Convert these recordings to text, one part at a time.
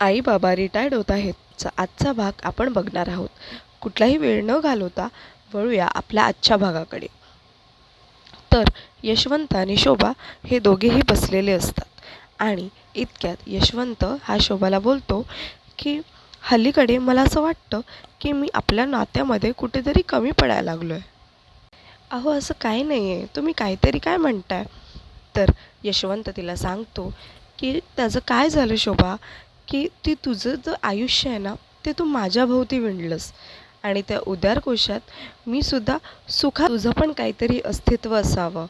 आई बाबा रिटायर्ड होत आहेत. आजचा भाग आपण बघणार आहोत. कुठलाही वेळ न घालवता वळूया आपल्या आजच्या भागाकडे. तर यशवंत आणि शोभा हे दोघेही बसलेले असतात. आणि इतक्यात यशवंत हा शोभाला बोलतो की हल्लीकडे मला असं वाटतं की मी आपल्या नात्यामध्ये कुठेतरी कमी पडायला लागलो आहे अहो असं काही नाही आहे तुम्ही काहीतरी काय म्हणताय? तर यशवंत तिला सांगतो की त्याचं काय झालं शोभा? की ती तुझं जे आयुष्य आहे ना ते तू माझ्याभोवती विणलंस. आणि त्या उदार कोशात मी सुद्धा सुखा तुझं पण काहीतरी अस्तित्व असावं.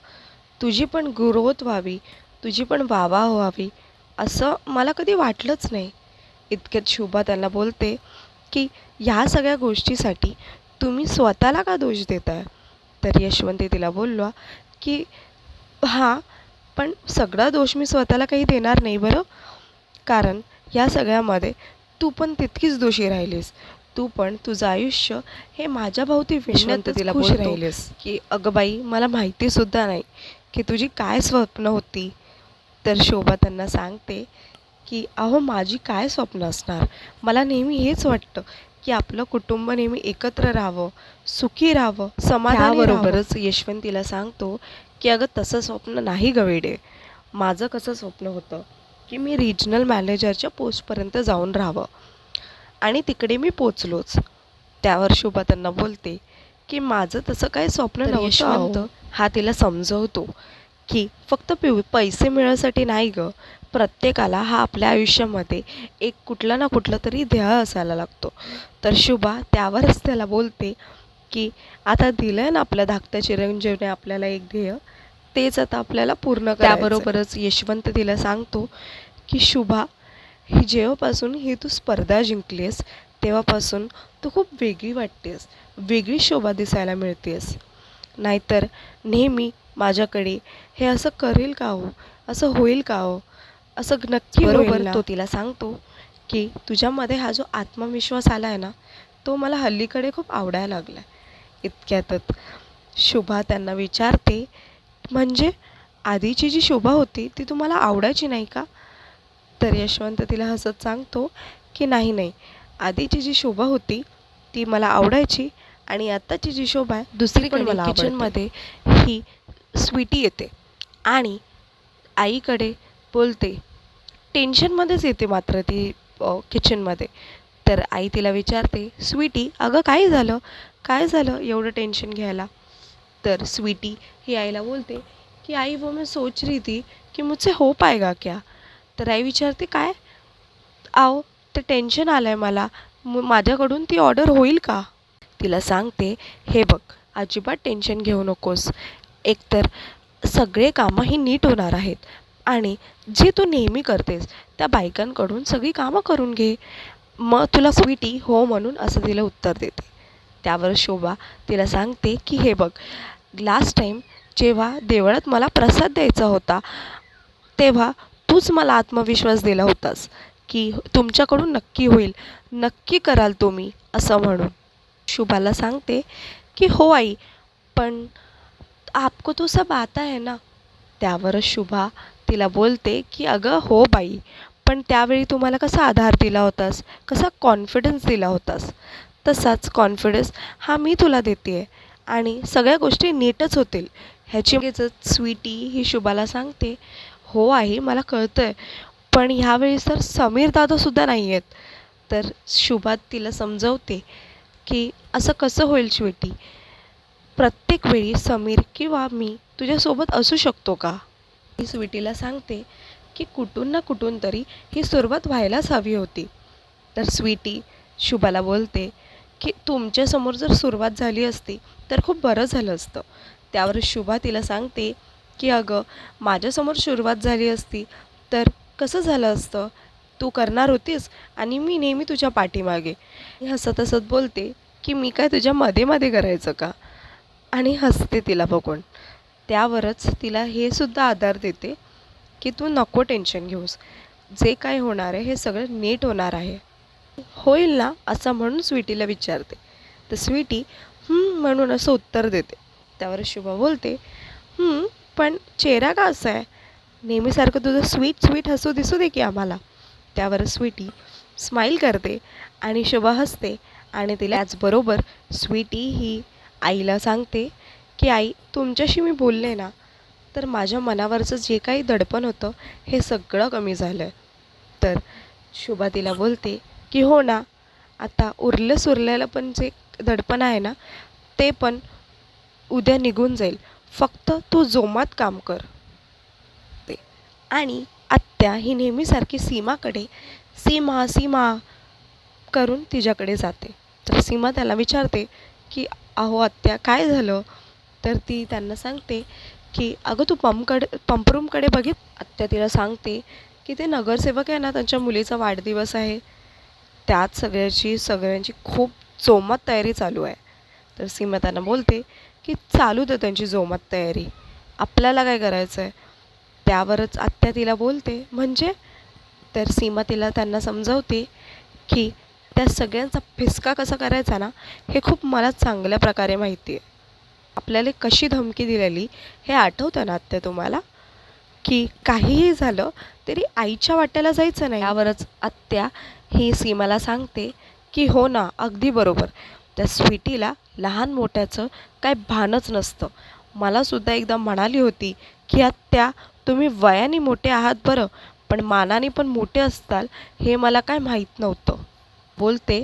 तुझी पण ग्रोथ व्हावी तुझी पण वावा व्हावी असं मला कधी वाटलंच नाही. इतक्यात शोभा त्यांना बोलते की ह्या सगळ्या गोष्टीसाठी तुम्ही स्वतःला का दोष देताय? तर यशवंती तिला बोललो की हां पण सगळा दोष मी स्वतःला काही देणार नाही बरं. कारण या सगळ्यामध्ये तू पण तितकीच दोषी राहिलीस. तू पण तुझं आयुष्य हे माझ्या भोवती तिला खुश राहिलीस. की अगं बाई मला माहितीसुद्धा नाही की तुझी काय स्वप्न होती. तर शोभा त्यांना सांगते की अहो माझी काय स्वप्न असणार? मला नेहमी हेच वाटतं की आपलं कुटुंब नेहमी एकत्र राहावं सुखी राहावं समाधानी त्याबरोबरच यशवंतीला सांगतो की अगं तसं स्वप्न नाही गवेडे माझं कसं स्वप्न होतं? की मी रिजनल मॅनेजरच्या पोस्टपर्यंत जाऊन राहावं. आणि तिकडे मी पोचलोच. त्यावर शोभा त्यांना बोलते की माझं तसं काही स्वप्न नव्हतं. हा तिला समजवतो की फक्त पिव पैसे मिळासाठी नाही गं. प्रत्येकाला हा आपल्या आयुष्यामध्ये एक कुठला ना कुठलं तरी ध्येय असायला लागतो. तर शुभा त्यावरच त्याला बोलते की आता दिलं आहे ना आपल्या धाकट्या चिरंजीवने आपल्याला एक ध्येय? तेच आता आपल्याला पूर्ण त्याबरोबरच यशवंत तिला सांगतो की शुभा ही जेव्हापासून ही तू स्पर्धा जिंकलीस तेव्हापासून तू खूप वेगळी वाटतेस वेगळी शोभा दिसायला मिळतेस नाहीतर नेहमी माझ्याकडे हे असं करेल का हो? असं होईल का हो? असं नक्की बरोबर. तो तिला सांगतो की तुझ्यामध्ये हा जो आत्मविश्वास आला आहे ना तो मला हल्लीकडे खूप आवडायला लागला आहे इतक्यातच शुभा त्यांना विचारते म्हणजे आधीची जी शोभा होती ती तुम्हाला आवडायची नाही का? तर यशवंत तिला हसत सांगतो की नाही नाही. आधीची जी शोभा होती ती मला आवडायची आणि आत्ताची जी शोभा आहे दुसरीकडे मला. किचनमध्ये ही स्वीटी येते आणि आईकडे बोलते टेन्शनमध्येच येते मात्र ती किचनमध्ये. तर आई तिला विचारते स्वीटी अगं काय झालं? काय झालं एवढं टेन्शन घ्यायला? तर स्वीटी ही आईला बोलते की आई वो मैं सोच रही थी कि मुझसे हो पाएगा क्या? तर आई विचारते काय? आओ ते टेन्शन आलं आहे मला. म माझ्याकडून ती ऑर्डर होईल का? तिला सांगते हे बघ अजिबात टेन्शन घेऊ नकोस. एकतर सगळे कामं ही नीट होणार आहेत आणि जे तू नेहमी करतेस त्या बायकांकडून सगळी कामं करून घे. मग तुला स्वीटी हो म्हणून असं तिला उत्तर देते. त्यावर शोभा तिला सांगते की हे बघ लास्ट टाईम जेव्हा देवळात मला प्रसाद द्यायचा होता तेव्हा तूच मला आत्मविश्वास दिला होतास की तुमच्याकडून नक्की होईल नक्की कराल तुम्ही असं म्हणून. शुभाला सांगते की हो आई पण आपको तो सब आता है ना? त्यावरच शुभा तिला बोलते की अगं हो बाई पण त्यावेळी तुम्हाला कसा आधार दिला होतास? कसा कॉन्फिडन्स दिला होतास? तसाच कॉन्फिडन्स हा मी तुला देते आहे आणि सगळ्या गोष्टी नीटच होतील. ह्याची स्वीटी ही शुभाला सांगते. हो आई मला कळतं आहे पण ह्यावेळी तर समीर दादासुद्धा नाही आहेत तर शुभा तिला समजवते की असं कसं होईल स्वीटी? प्रत्येक वेळी समीर किंवा मी तुझ्यासोबत असू शकतो का? ही स्वीटीला सांगते की कुठून ना कुठून तरी ही सुरुवात व्हायलाच हवी होती. तर स्वीटी शुभाला बोलते की तुमच्यासमोर जर सुरुवात झाली असती तर खूप बरं झालं असतं. त्यावर शुभा तिला सांगते की अगं माझ्यासमोर सुरुवात झाली असती तर कसं झालं असतं? तू करणार होतीस आणि मी नेहमी तुझ्या पाठीमागे. हसत हसत बोलते की मी काय तुझ्या मध्ये मध्ये करायचं का? आणि हसते तिला बघून. त्यावरच तिला हे सुद्धा आधार देते की तू नको टेन्शन घेऊस. जे काय होणार आहे हे सगळं नीट होणार आहे. होईल ना असं म्हणून स्वीटीला विचारते. तर स्वीटी म्हणून असं उत्तर देते. त्यावर शुभा बोलते पण चेहरा का असा आहे? नेहमीसारखं तुझं स्वीट स्वीट हसू दिसू दे की आम्हाला. त्यावर स्वीटी स्माईल करते आणि शुभा हसते आणि तिला त्याचबरोबर स्वीटी ही आईला सांगते की आई तुमच्याशी मी बोलले ना तर माझ्या मनावरचं जे काही दडपण होतं हे सगळं कमी झालं आहे तर शुभा तिला बोलते की हो ना आता उरलं सुरलेलं पण जे दडपण आहे ना ते पण उद्या निघून जाईल. फक्त तू जोमात काम कर. ते. आणि आत्या ही नेहमीसारखी सीमाकडे सीमा सीमा करून तिच्याकडे जाते. तर सीमा त्याला विचारते की अहो आत्या काय झालं? तर ती त्यांना सांगते की अगं तू पंपकडे पंपरूमकडे बघित. आत्या तिला सांगते की ते नगरसेवक आहे ना त्यांच्या मुलीचा वाढदिवस आहे. त्यात सगळ्याची सगळ्यांची खूप जोमात तयारी चालू आहे. तर सीमा त्यांना बोलते की चालू दे त्यांची जोमात तयारी. आपल्याला काय करायचं आहे त्यावरच आत्या तिला बोलते. म्हणजे? तर सीमा तिला त्यांना समजवते की त्या सगळ्यांचा फिसका कसा करायचा ना हे खूप मला चांगल्या प्रकारे माहिती आहे आपल्याला कशी धमकी दिलेली हे आठवतं ना आत्या तुम्हाला? की काहीही झालं तरी आईच्या वाट्याला जायचं नाही. यावरच आत्या ही सीमाला सांगते की हो ना अगदी बरोबर. त्या स्वीटीला लहान मोठ्याचं काय भानच नसतं. मलासुद्धा एकदा म्हणाली होती की आत्या तुम्ही वयाने मोठे आहात बरं पण मानाने पण मोठे असताल हे मला काय माहीत नव्हतं. बोलते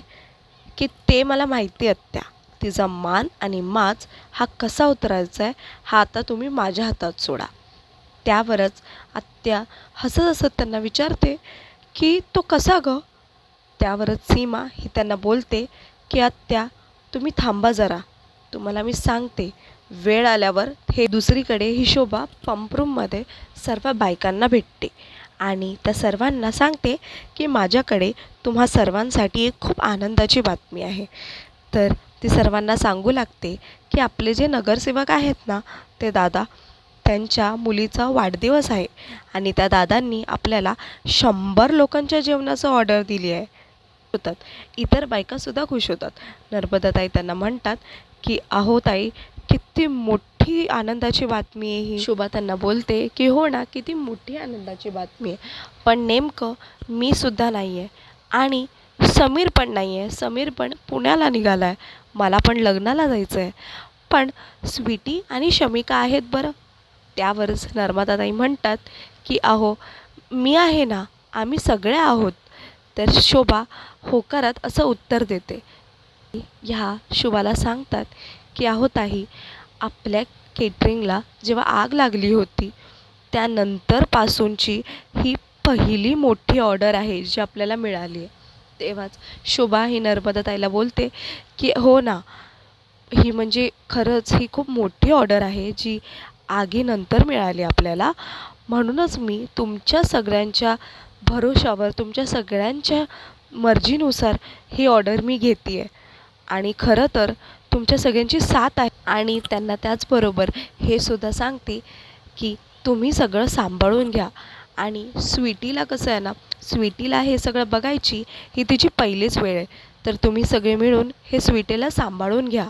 की ते मला माहिती आहे आत्या. तिचा मान आणि माच हा कसा उतरायचा आहे हा आता तुम्ही माझ्या हातात सोडा. त्यावरच आत्या हसत हसत त्यांना विचारते की तो कसा गं? त्यावरच सीमा ही त्यांना बोलते की आत्या तुम्ही थांबा जरा. तुम्हाला मी सांगते. वेळ आल्यावर हे दुसरीकडे ही शोभा पंपरूममध्ये सर्व बायकांना भेटते. आणि त्या सर्वांना सांगते की माझ्याकडे तुम्हा सर्वांसाठी एक खूप आनंदाची बातमी आहे. तर ती सर्वांना सांगू लागते की आपले जे नगरसेवक आहेत ना ते दादा त्यांच्या मुलीचा वाढदिवस आहे आणि त्या दादांनी आपल्याला शंभर लोकांच्या जेवणाचं ऑर्डर दिली आहे. होतात. इतर बायकासुद्धा खुश होतात. नर्मदाताई त्यांना म्हणतात की अहो ताई किती मोठी आनंदाची बातमी आहे ही. शोभा त्यांना बोलते की हो ना किती मोठी आनंदाची बातमी आहे. पण नेमकं मी सुद्धा नाही आहे आणि समीर पण नाही आहे समीर पण पुण्याला निघाला आहे मला पण लग्नाला जायचं आहे पण स्वीटी आणि शमिका आहेत बरं. त्यावरच नर्मदाताई म्हणतात की अहो मी आहे ना आम्ही सगळे आहोत. तर शोभा होकारात असं उत्तर देते. ह्या शुभाला सांगतात की अहो ताई आपल्या केटरिंगला जेव्हा आग लागली होती त्यानंतरपासूनची ही पहिली मोठी ऑर्डर आहे जी आपल्याला मिळाली आहे. तेव्हाच शोभा ही नर्मदाताईला बोलते की हो ना ही म्हणजे खरंच ही खूप मोठी ऑर्डर आहे जी आगीनंतर मिळाली आपल्याला. म्हणूनच मी तुमच्या सगळ्यांच्या भरोशावर तुमच्या सगळ्यांच्या मर्जीनुसार ही ऑर्डर मी घेते आहे आणि खरं तर तुमच्या सगळ्यांची साथ आहे. आणि त्यांना त्याचबरोबर हे सुद्धा सांगते की तुम्ही सगळं सांभाळून घ्या. आणि स्वीटीला कसं आहे ना स्वीटीला हे सगळं बघायची ही तिची पहिलीच वेळ आहे. तर तुम्ही सगळे मिळून हे स्वीटीला सांभाळून घ्या.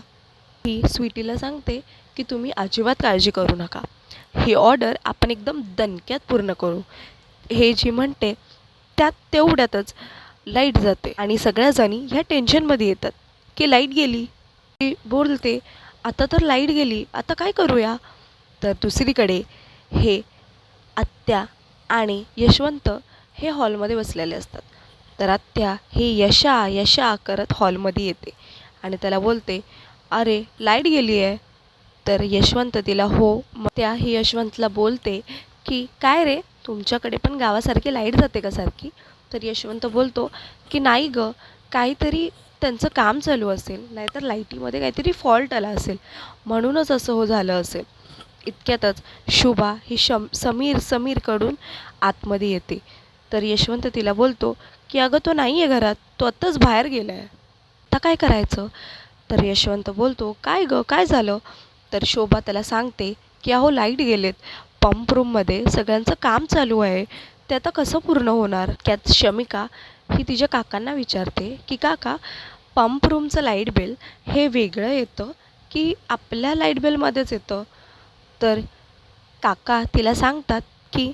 ही स्वीटीला सांगते की तुम्ही अजिबात काळजी करू नका. ही ऑर्डर आपण एकदम दणक्यात पूर्ण करू. हे जी म्हणते त्यात तेवढ्यातच लाइट जाते आणि सगळ्याजणी ह्या टेन्शनमध्ये येतात. की लाइट गेली की बोलते आता तर लाइट गेली आता काय करूया? तर दुसरीकडे हे आत्या आणि यशवंत हे हॉलमध्ये बसलेले असतात. तर आत्या हे यशा यशा करत हॉलमध्ये येते आणि त्याला बोलते अरे लाइट गेली आहे तर यशवंत तिला हो. मग त्या ही यशवंतला बोलते की काय रे? तुमच्याकडे पण गावासारखी लाइट जाते का सारखी? तर यशवंत बोलतो की नाही गं. काहीतरी त्यांचं काम चालू असेल. नाहीतर लाईटीमध्ये काहीतरी फॉल्ट आला असेल. म्हणूनच असं हो झालं असेल. इतक्यातच शुभा ही शम समीर समीरकडून आतमध्ये येते. तर यशवंत तिला बोलतो की अगं तो नाही आहे घरात. तो आत्ताच बाहेर गेला आहे आता काय करायचं? तर यशवंत बोलतो काय गं? काय झालं? तर शोभा त्याला सांगते की अहो लाइट गेलेत. पंप रूममध्ये सगळ्यांचं काम चालू आहे. ते आता कसं पूर्ण होणार? त्यात शमिका ही तिच्या काकांना विचारते की काका पंप रूमचं लाइट बिल हे वेगळं येतं की आपल्या लाइट बिलमध्येच येतं? तर काका तिला सांगतात की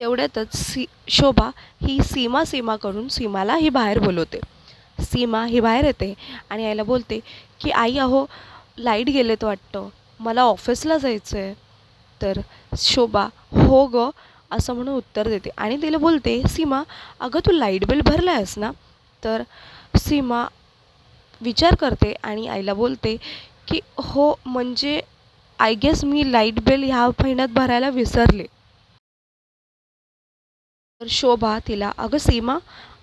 तेवढ्यातच सी शोभा ही सीमा सीमाकडून सीमाला ही बाहेर बोलवते. सीमा ही बाहेर येते आणि आईला बोलते की आई अहो लाइट गेलेत वाटतं. मला ऑफिसला जायचं आहे तर शोभा हो ग असं म्हणून उत्तर देते. आणि तिला बोलते सीमा अगं तू लाइट बिल भरलं आहेस ना? तर सीमा विचार करते आणि आईला बोलते की हो म्हणजे आय गेस मी लाइट बिल ह्या महिन्यात भरायला विसरले. तर शोभा तिला अगं सीमा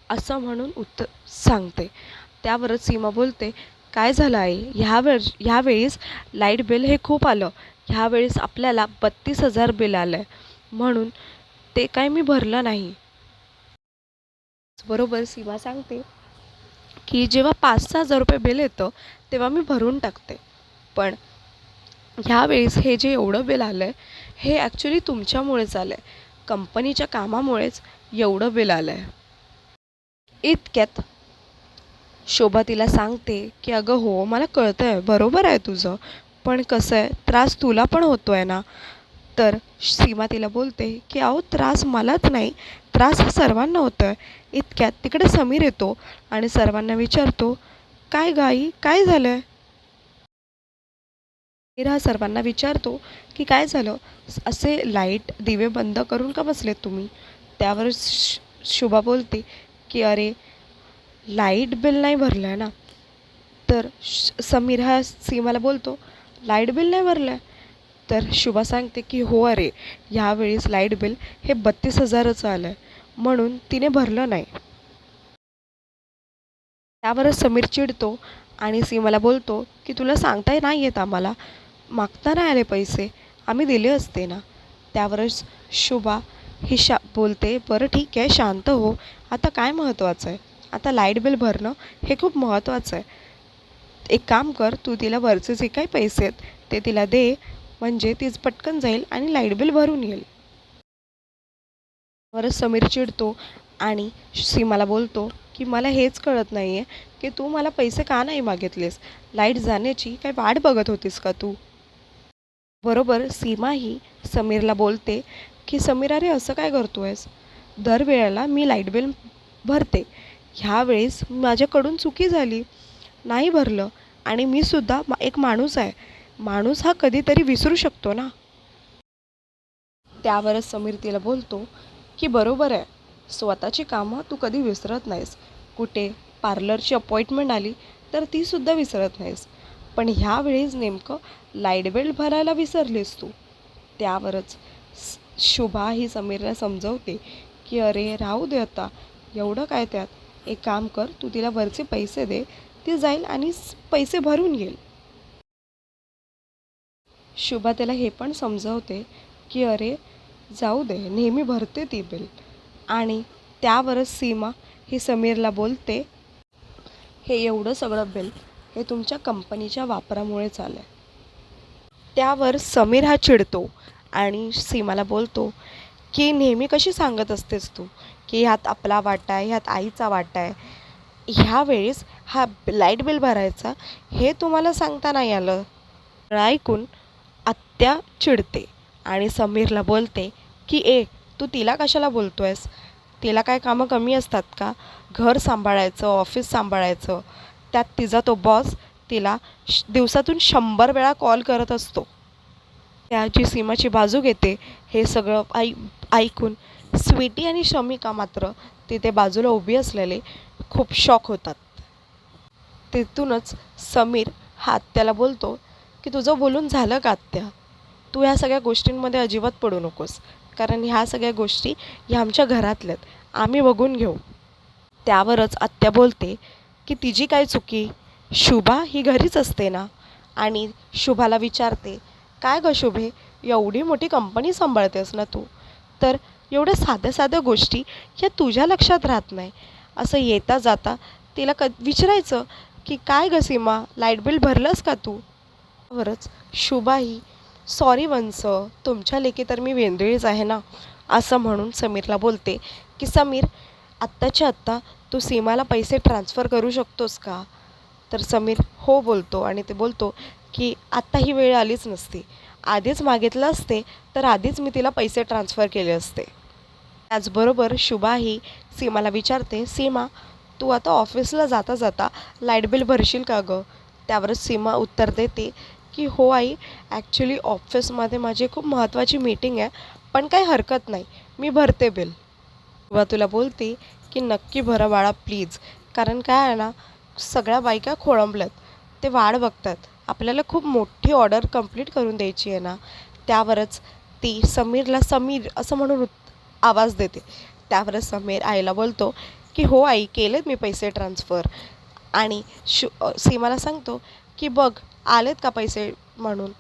असं म्हणून उत्तर सांगते. त्यावरच सीमा बोलते काय झालं आई? ह्या वेळ ह्यावेळीस लाइट बिल हे खूप आलं. ह्यावेळेस आपल्याला बत्तीस हजार बिल आलं आहे म्हणून ते काय मी भरलं नाही. बरोबर सीमा सांगते की जेव्हा पाच सहा हजार रुपये बिल येतं तेव्हा मी भरून टाकते. पण ह्यावेळेस हे जे एवढं बिल आलं आहे हे ॲक्च्युली तुमच्यामुळेच आलं आहे कंपनीच्या कामामुळेच एवढं बिल आलं आहे इतक्यात शोभा तिला सांगते की अगं हो मला कळतं आहे बरोबर आहे तुझं पण कसं आहे त्रास तुला पण होतो आहे ना? तर सीमा तिला बोलते की अहो त्रास मलाच नाही त्रास हा सर्वांना होतो आहे इतक्यात तिकडे समीर येतो आणि सर्वांना विचारतो काय गाई काय झालं आहे समीर हा सर्वांना विचारतो की काय झालं? असे लाइट दिवे बंद करून का बसलेत तुम्ही? त्यावर श शुभा बोलते की अरे लाइट बिल नाही भरलं आहे ना? तर समीर हा सीमाला बोलतो लाइट बिल नाही भरलं आहे तर शुभा सांगते की हो अरे ह्यावेळेस लाइट बिल हे बत्तीस हजाराचं आलं आहे म्हणून तिने भरलं नाही. त्यावरच समीर चिडतो आणि सीमाला बोलतो की तुला सांगता नाही येत आम्हाला? मागता नाही आले पैसे आम्ही दिले असते ना? त्यावरच शुभा ही शा बोलते बरं ठीक आहे शांत हो आता काय महत्त्वाचं आहे? आता लाइट बिल भरणं हे खूप महत्त्वाचं आहे. एक काम कर तू तिला वरचे जे काही पैसे आहेत ते तिला दे म्हणजे तीच पटकन जाईल आणि लाइट बिल भरून येईल. बरं समीर चिडतो आणि सीमाला बोलतो की मला हेच कळत नाही आहे की तू मला पैसे का नाही मागितलेस? लाइट जाण्याची काय वाट बघत होतीस का तू? बरोबर सीमा ही समीरला बोलते की समीर अरे असं काय करतो आहेस दरवेळेला मी लाइट बिल भरते. ह्यावेळेस माझ्याकडून चुकी झाली. नाही भरलं आणि मी सुद्धा मा एक माणूस आहे. माणूस हा कधीतरी विसरू शकतो ना? त्यावरच समीर तिला बोलतो की बरोबर आहे. स्वतःची कामं तू कधी विसरत नाहीस. कुठे पार्लरची अपॉइंटमेंट आली तर तीसुद्धा विसरत नाहीस. पण ह्यावेळेस नेमकं लाइट बिल भरायला विसरलीस तू. त्यावरच शुभा ही समीरला समजवते की अरे राहू दे आता. एवढं काय त्यात? एक काम कर तू तिला वरचे पैसे दे ती जाईल आणि पैसे भरून येईल शुभा त्याला हे पण समजवते की अरे जाऊ दे नेहमी भरते ती बिल. आणि त्यावरच सीमा ही समीरला बोलते हे एवढं सगळं बिल हे तुमच्या कंपनीच्या वापरामुळे आलं आहे त्यावर समीर हा चिडतो आणि सीमाला बोलतो की नेहमी कशी सांगत असतेस तू? की ह्यात आपला वाटा आहे ह्यात आईचा वाटा आहे. ह्यावेळेस हा लाइट बिल भरायचा हे तुम्हाला सांगता नाही आलं. ऐकून आत्या चिडते आणि समीरला बोलते की ए तू तिला कशाला बोलतो आहेस तिला काय कामं कमी असतात का? घर सांभाळायचं ऑफिस सांभाळायचं. त्यात तिचा तो बॉस तिला श दिवसातून शंभर वेळा कॉल करत असतो. त्याची सीमाची बाजू घेते. हे सगळं आई ऐकून स्वीटी आणि शमिका मात्र तिथे बाजूला उभी असलेले खूप शॉक होतात. तिथूनच समीर हा आत्याला बोलतो की तुझं बोलून झालं का आत्या? तू ह्या सगळ्या गोष्टींमध्ये अजिबात पडू नकोस. कारण ह्या सगळ्या गोष्टी ह्या आमच्या घरातल्यात. आम्ही बघून घेऊ. त्यावरच आत्या बोलते की तिची काय चुकी? शुभा ही घरीच असते ना? आणि शुभाला विचारते काय गं शुभे? एवढी मोठी कंपनी सांभाळतेस ना तू? तर एवढ्या साध्या साध्या गोष्टी ह्या तुझ्या लक्षात राहत नाही. असं येता जाता तिला क विचारायचं की काय गं सीमा लाइट बिल भरलंस का तू? बरंच शुभाही सॉरी वंस तुमच्या लेकी तर मी वेंदळीच आहे ना? असं म्हणून समीरला बोलते की समीर आत्ताच्या आत्ता तू सीमाला पैसे ट्रान्स्फर करू शकतोस का? तर समीर हो बोलतो आणि ते बोलतो की आत्ता ही वेळ आलीच नसती. आधीच मागितलं असते तर आधीच मी तिला पैसे ट्रान्स्फर केले असते. त्याचबरोबर शुभाही सीमाला विचारते सीमा तू आता ऑफिसला जाता जाता लाइट बिल भरशील का गं? त्यावरच सीमा उत्तर देते की हो आई ॲक्च्युली ऑफिसमध्ये माझी खूप महत्त्वाची मीटिंग आहे पण काही हरकत नाही मी भरते बिल शुभा तुला बोलते की नक्की भरा बाळा प्लीज कारण काय आहे ना सगळ्या बायका खोळंबल्यात. ते वाट बघतात. आपल्याला खूप मोठी ऑर्डर कंप्लीट करून द्यायची आहे ना. त्यावरच ती समीरला समीर असं म्हणून आवाज देते. त्यावरच समीर आईला बोलतो की हो आई केलेत मी पैसे ट्रान्सफर आणि शु सीमाला सांगतो की बघ आलेत का पैसे? म्हणून.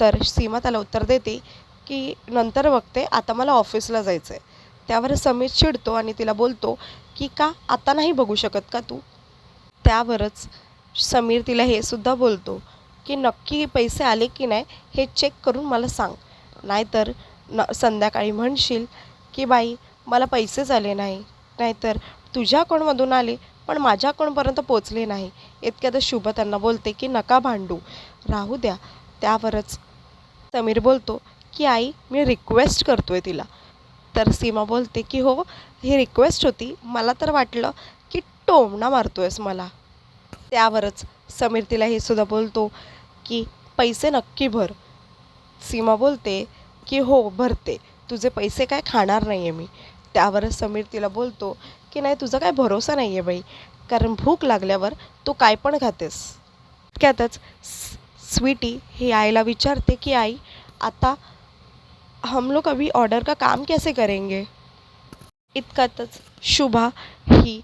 तर सीमा त्याला उत्तर देते की नंतर बघते आता मला ऑफिसला जायचं आहे त्यावर समीर चिडतो आणि तिला बोलतो की का आता नाही बघू शकत का तू? त्यावरच समीर तिला हे सुद्धा बोलतो की नक्की पैसे आले की नाही हे चेक करून मला सांग. नाहीतर न संध्याकाळी म्हणशील की बाई मला पैसेच आले नाही. नाहीतर तुझ्या अकाऊंटमधून आले पण माझ्या अकाऊंटपर्यंत पोचले नाही. इतक्यातच शुभ त्यांना बोलते की नका भांडू. राहू द्या. त्यावरच समीर बोलतो की आई मी रिक्वेस्ट करतो आहे तिला. तर सीमा बोलते की हो ही रिक्वेस्ट होती. मला तर वाटलं टोमणा मारतो आहेस मला. त्यावरच समीर तिला हे सुद्धा बोलतो की पैसे नक्की भर. सीमा बोलते की हो भरते. तुझे पैसे काय खाणार नाही आहे मी. त्यावरच समीर तिला बोलतो की नाही तुझा काय भरोसा नाही आहे बाई. कारण भूक लागल्यावर तू काय पण खातेस. इतक्यातच स्वीटी ही आईला विचारते की आई आता हम लोग अभी ऑर्डर का काम कैसे करेंगे? इतक्यातच शुभा ही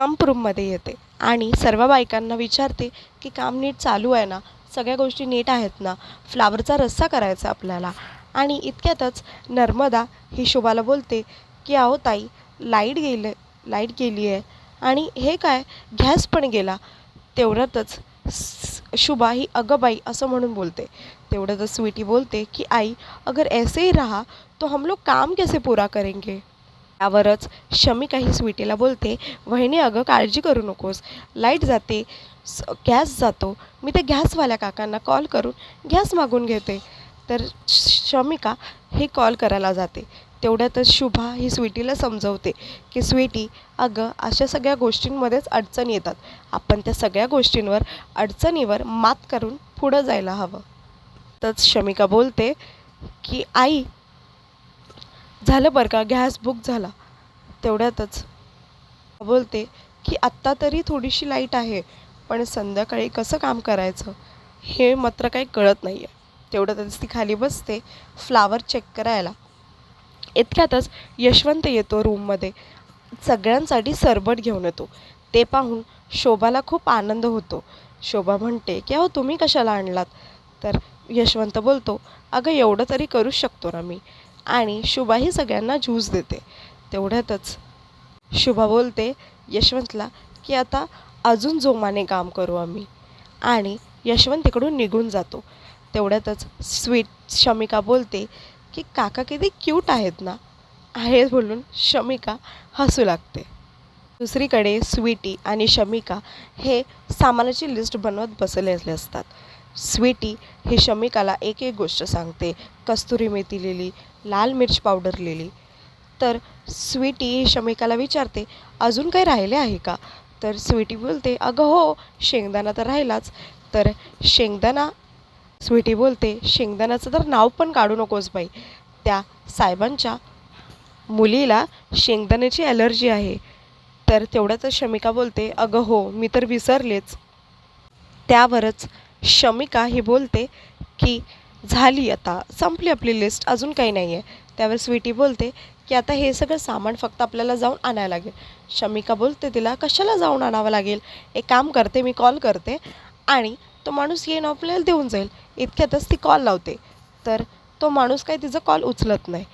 पंप रूममध्ये येते. आणि सर्व बायकांना विचारते की काम नीट चालू आहे ना? सगळ्या गोष्टी नीट आहेत ना? फ्लावरचा रस्सा करायचा आपल्याला. आणि इतक्यातच नर्मदा ही शोभाला बोलते की अहो ताई लाइट गेले लाइट गेली आहे. आणि हे काय? गॅस पण गेला. तेवढ्यातच शुभा ही अगं बाई असं म्हणून बोलते. तेवढ्यातच स्वीटी बोलते की आई अगर ऐसे ही रहा तो हम लोग काम कैसे पूरा करेंगे? त्यावरच शमी काही स्वीटीला बोलते वहिनी अगं काळजी करू नकोस. लाइट जाते. गॅस जातो. मी त्या गॅसवाल्या काकांना कॉल करून गॅस मागून घेते. तर श- शमिका हे कॉल करायला जाते. तेवढ्यातच शुभा ही स्वीटीला समजवते की स्वीटी अगं अशा सगळ्या गोष्टींमध्येच अडचण येतात. आपण त्या सगळ्या गोष्टींवर अडचणीवर मात करून पुढं जायला हवं. तर शमिका बोलते की आई झालं बरं का? गॅस बुक झाला. तेवढ्यातच. बोलते की आत्ता तरी थोडीशी लाइट आहे पण संध्याकाळी कसं काम करायचं? हे मात्र काही कळत नाही आहे तेवढ्यातच ती खाली बसते. फ्लावर चेक करायला. इतक्यातच यशवंत येतो रूममध्ये. सगळ्यांसाठी सरबट घेऊन येतो. ते पाहून शोभाला खूप आनंद होतो. शोभा म्हणते की अहो तुम्ही कशाला आणलात? तर यशवंत बोलतो अगं एवढं तरी करूच शकतो ना मी. आणि शुभाही सगळ्यांना ज्यूस देते. तेवढ्यातच शुभा बोलते यशवंतला की आता अजून जोमाने काम करू आम्ही. आणि यशवंत तिकडून निघून जातो. तेवढ्यातच स्वीट शमिका बोलते की काका किती क्यूट आहेत ना. आहे बोलून शमिका हसू लागते. दुसरीकडे स्वीटी आणि शमिका हे सामानाची लिस्ट बनवत बसलेले असतात. स्वीटी ही शमिकाला एक एक गोष्ट सांगते. कस्तुरी मेथी लिहिली लाल मिर्च पावडर लिहिली. तर स्वीटी ही शमिकाला विचारते अजून काही राहिले आहे का? तर स्वीटी बोलते अगं हो शेंगदाणा तर राहिलाच. तर शेंगदाणा स्वीटी बोलते शेंगदाण्याचं तर नाव पण काढू नकोस बाई. त्या साहेबांच्या मुलीला शेंगदाण्याची ॲलर्जी आहे. तर तेवढ्यातच शमिका बोलते अगं हो मी तर विसरलेच. त्यावरच शमिका ही बोलते की झाली आता. संपली आपली लिस्ट अजून काही नाही आहे त्यावर स्वीटी बोलते की आता हे सगळं सामान फक्त आपल्याला जाऊन आणायला लागेल. शमिका बोलते तिला कशाला जाऊन आणावं लागेल? एक काम करते मी कॉल करते आणि तो माणूस येईन आपल्याला देऊन जाईल. इतक्यातच ती कॉल लावते. तर तो माणूस काही तिचा कॉल उचलत नाही.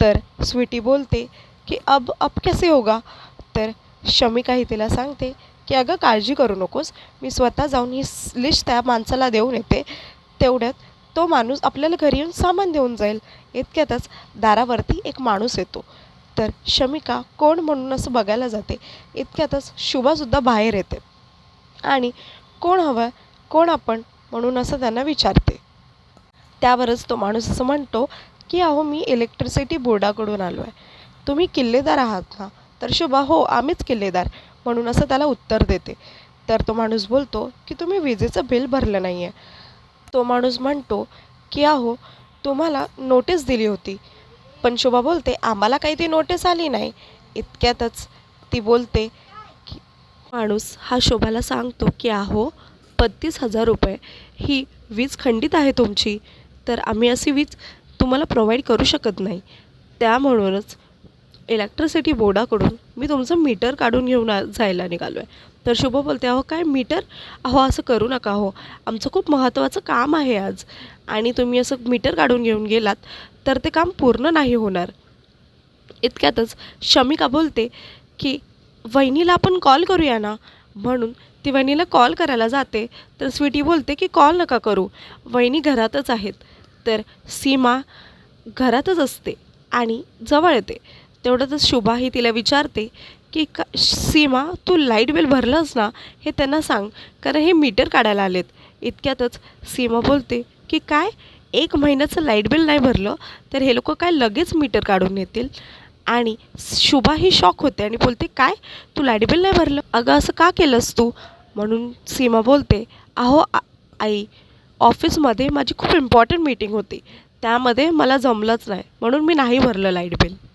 तर स्वीटी बोलते की अब अब कैसे होगा? तर शमिका ही तिला सांगते की अगं काळजी करू नकोस. मी स्वतः जाऊन ही लिस्ट त्या माणसाला देऊन येते. तेवढ्यात तो माणूस आपल्याला घरी येऊन सामान देऊन जाईल. इतक्यातच दारावरती एक माणूस येतो. तर शमिका कोण म्हणून असं बघायला जाते? इतक्यातच शुभासुद्धा बाहेर येते. आणि कोण हवं कोण आपण म्हणून असं त्यांना विचारते. त्यावरच तो माणूस असं म्हणतो की अहो मी इलेक्ट्रिसिटी बोर्डाकडून आलो आहे तुम्ही किल्लेदार आहात ना? तर शुभा हो आम्हीच किल्लेदार. म्हणून असं त्याला उत्तर देते. तर तो माणूस बोलतो की तुम्ही विजेचं बिल भरलं नाही आहे तो माणूस म्हणतो की अहो तुम्हाला नोटीस दिली होती. पण शोभा बोलते आम्हाला काही ती नोटीस आली नाही. इतक्यातच ती बोलते की माणूस हा शोभाला सांगतो की अहो बत्तीस हजार रुपये ही वीज खंडित आहे तुमची तर आम्ही अशी वीज तुम्हाला प्रोव्हाइड करू शकत नाही. त्या म्हणूनच इलेक्ट्रिसिटी बोर्डाकडून मी तुमचं मीटर काढून घेऊन आ जायला निघालो आहे तर शुभ बोलते अहो काय मीटर? अहो असं करू नका हो. आमचं खूप महत्त्वाचं काम आहे आज आणि तुम्ही असं मीटर काढून घेऊन गेलात तर ते काम पूर्ण नाही होणार. इतक्यातच शमिका बोलते की वहिनीला आपण कॉल करूया ना? म्हणून ती वहिनीला कॉल करायला जाते. तर स्वीटी बोलते की कॉल नका करू. वहिनी घरातच आहेत. तर सीमा घरातच असते आणि जवळ येते. तेवढ्यातच शुभा ही तिला विचारते की का सीमा तू लाइट बिल भरलंस ना हे त्यांना सांग. कारण हे मीटर काढायला आलेत. इतक्यातच सीमा बोलते की काय? एक महिन्याचं लाइट बिल नाही भरलं तर हे लोक काय लगेच मीटर काढून येतील आणि शुभा ही शॉक होते आणि बोलते काय? तू लाइट बिल नाही भरलं? अगं असं का केलंस तू? म्हणून सीमा बोलते अहो आ- आई ऑफिसमध्ये माझी खूप इम्पॉर्टंट मीटिंग होती. त्यामध्ये मला जमलंच नाही. म्हणून मी नाही भरलं लाइट बिल.